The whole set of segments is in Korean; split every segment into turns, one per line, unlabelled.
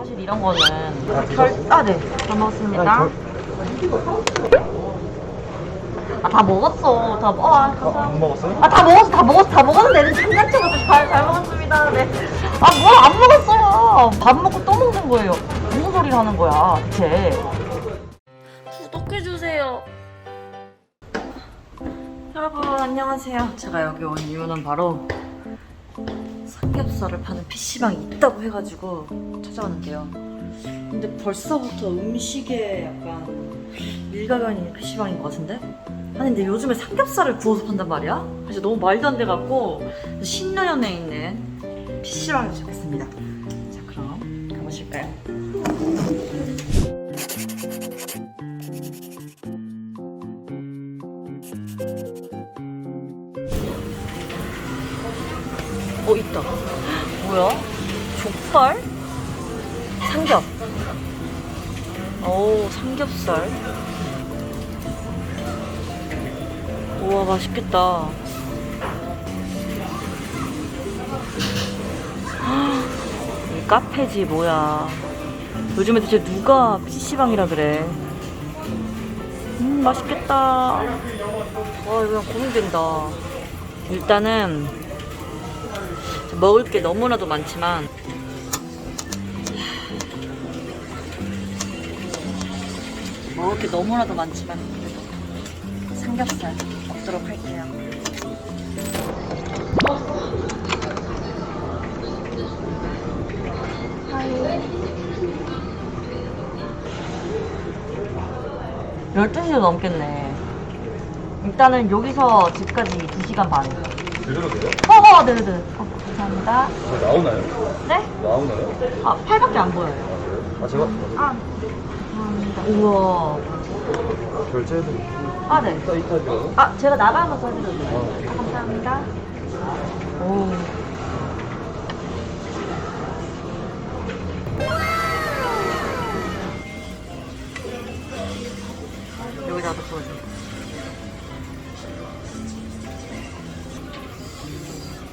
사실 이런 거는 별, 아, 네. 다 먹었습니다. 아, 다 먹었어. 다, 먹- 어, 아, 감사합니다.
안 먹었어요?
아, 다 먹었어, 다 먹었어, 다 먹었는데, 장난쳐가지고 잘, 잘 먹었습니다. 네. 아, 뭘 안 먹었어요. 밥 먹고 또 먹는 거예요. 무슨 소리를 하는 거야, 대체. 구독해주세요. 여러분, 안녕하세요. 제가 여기 온 이유는 바로 삼겹살을 파는 PC방이 있다고 해가지고 찾아왔는데요. 근데 벌써부터 음식에 약간 일가견이 있는 PC방인 것 같은데? 아니 근데 요즘에 삼겹살을 구워서 판단 말이야? 그래서 너무 말도 안 돼갖고 신라연에 있는 PC방에 도착했습니다. 자 그럼 가보실까요? 뭐야? 족발? 삼겹. 오 삼겹살. 우와 맛있겠다. 이 카페지 뭐야. 요즘에 도대체 누가 PC방이라 그래. 음 맛있겠다. 와 이거 그냥 고민된다. 일단은 먹을 게 너무나도 많지만 먹을 게 너무나도 많지만 그래도 삼겹살 먹도록 할게요. 열두 시도 넘겠네. 일단은 여기서 집까지 2시간 반.
제대로 돼요?
어, 어, 네네네. 어, 감사합니다.
저 나오나요?
네?
나오나요?
아, 팔밖에 안 보여요.
아, 그래요? 아, 제가
아, 감사합니다. 우와.
결제해드릴게요.
아, 네.
이따죠.
아, 제가 나가면서 해드려도 돼요? 아, 감사합니다. 오. 여기다가 부어줘.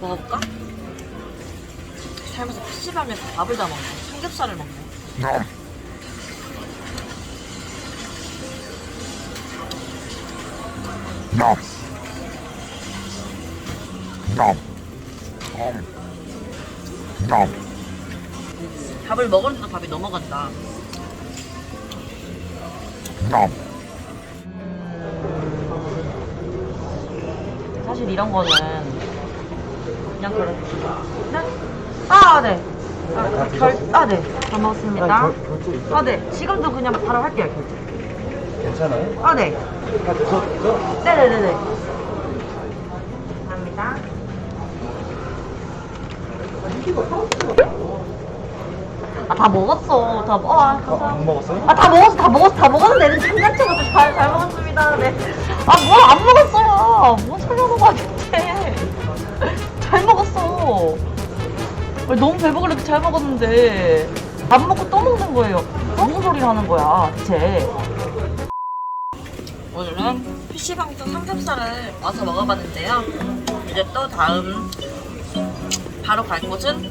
먹어볼까? 살면서 PC방에서 밥을 다 먹네. 삼겹살을 먹네.
No. No. No.
밥을 먹었는데도 밥이 넘어간다.
No.
사실 이런 거는 그냥 그렇지. 네? 아, 네. 아, 결, 아, 네. 다 먹었습니다.
아, 결-?
아, 네. 지금도 그냥 바로 할게요, 결제.
괜찮아요?
아, 네.
다 드셨죠?
네네네네. 감사합니다. 아, 다 먹었어. 다, 먹- 어, 아,
아, 안
감사합니다.
먹었어요?
아, 다 먹었어, 다 먹었어, 다 먹었는데, 장난쳐가지고 잘, 잘 먹었습니다. 네. 아, 뭘 안 먹었어요. 뭔 소리 너무 배부르게 이렇게 잘 먹었는데. 밥 먹고 또 먹는 거예요. 무슨 소리를 하는 거야, 대체. 오늘은 PC방에서 삼겹살을 와서 먹어봤는데요. 이제 또 다음 바로 갈 곳은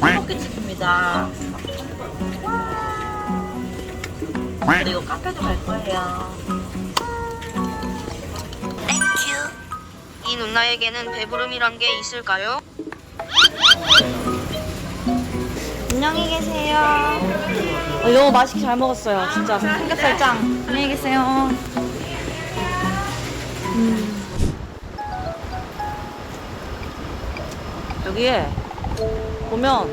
떡볶이집입니다. 그리고 카페도 갈 거예요.
땡큐. 이 누나에게는 배부름이란 게 있을까요?
안녕히 계세요. 어, 너무 맛있게 잘 먹었어요. 진짜 삼겹살 짱. 안녕히 계세요. 음. 여기에 보면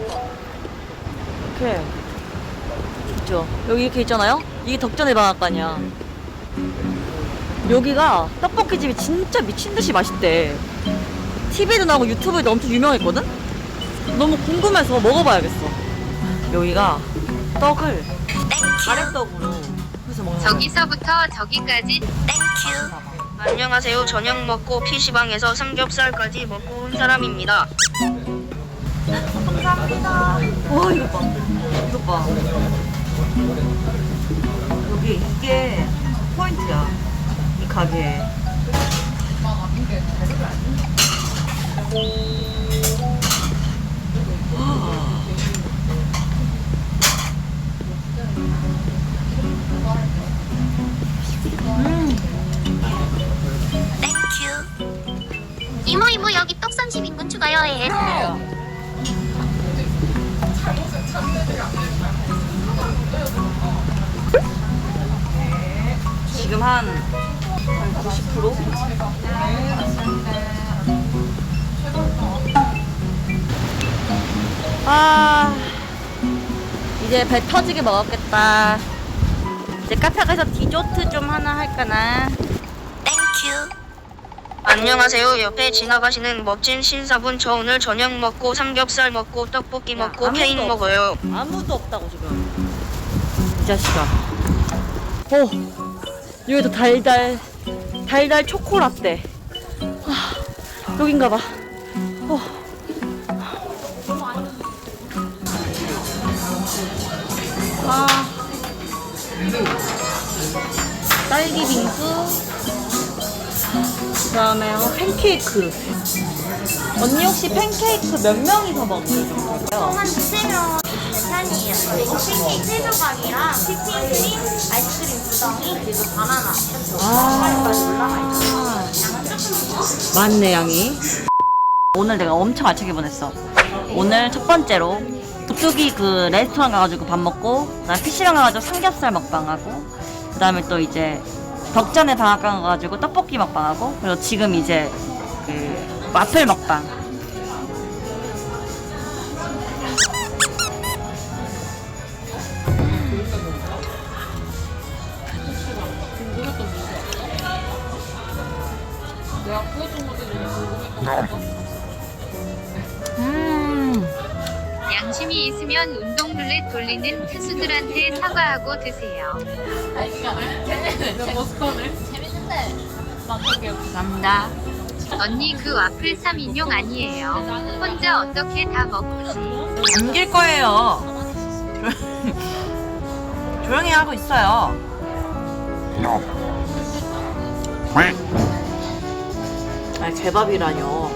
이렇게 있죠. 여기 이렇게 있잖아요. 이게 덕전의 방앗간이야. 여기가 떡볶이 집이 진짜 미친 듯이 맛있대. TV에도 나오고 유튜브에도 엄청 유명했거든. 너무 궁금해서 먹어봐야겠어. 여기가 떡을 가래떡으로 해서 먹는.
저기서부터 저기까지 땡큐. 안녕하세요. 저녁 먹고 PC방에서 삼겹살까지 먹고 온 사람입니다.
감사합니다. 와 이거 봐. 이거 봐. 여기 이게 포인트야. 이 가게에. 지금 한, 한 90%? 아, 이제 배 터지게 먹었겠다. 이제 카페 가서 디저트 좀 하나 할까나.
안녕하세요. 옆에 지나가시는 멋진 신사분 저 오늘 저녁 먹고 삼겹살 먹고 떡볶이
야,
먹고
없어.
먹어요.
아무도 없다고 지금 이 자식아 어 여기도 달달 달달 초코라떼 아 여긴가봐 어. 아 딸기 빙수 그 다음에 어, 팬케이크 언니 혹시 팬케이크 몇 명이서 먹는 건가요?
한 두세 명 있는 편이에요. 그리고 팬케이크 세 조각이랑 휘핑크림, 아이스크림 그리고 바나나.
많네 양이. 오늘 내가 엄청 알차게 보냈어. 오늘 첫 번째로 뚝뚝이 그 레스토랑 가가지고 밥 먹고 그다음에 PC방 가가지고 삼겹살 먹방하고 그 다음에 또 이제 덕전에 방앗간 가가지고 떡볶이 먹방하고 그리고 지금 이제 그 와플 먹방 음
양심이 있으면 운동 룰렛 돌리는 투수들한테 사과하고 드세요.
감사합니다
언니 그 와플 3인용 아니에요. 혼자 어떻게 다 먹지?
남길 거예요 조용히 하고 있어요
No.
아니 개밥이라뇨.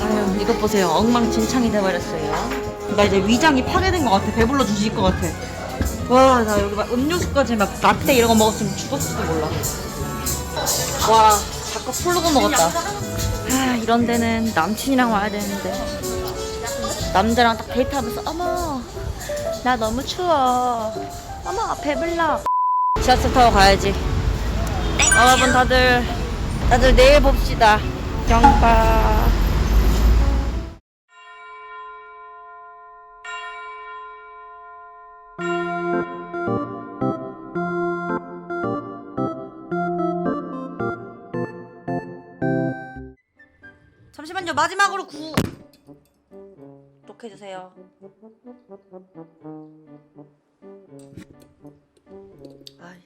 아유 이것 보세요. 엉망진창이 돼버렸어요. 나 이제 위장이 파괴된 것 같아. 배불러 주실 것 같아. 와 나 여기 막 음료수까지 막 라떼 이런 거 먹었으면 죽었을지도 몰라. 와 자꾸 풀르고 먹었다. 아 이런 데는 남친이랑 와야 되는데. 남자랑 딱 데이트하면서 어머 나 너무 추워. 어머 배불러. 지하철 타고 가야지. 여러분 다들 다들 내일 봅시다. 경바. 잠시만요. 마지막으로 구. 독해주세요. 아이.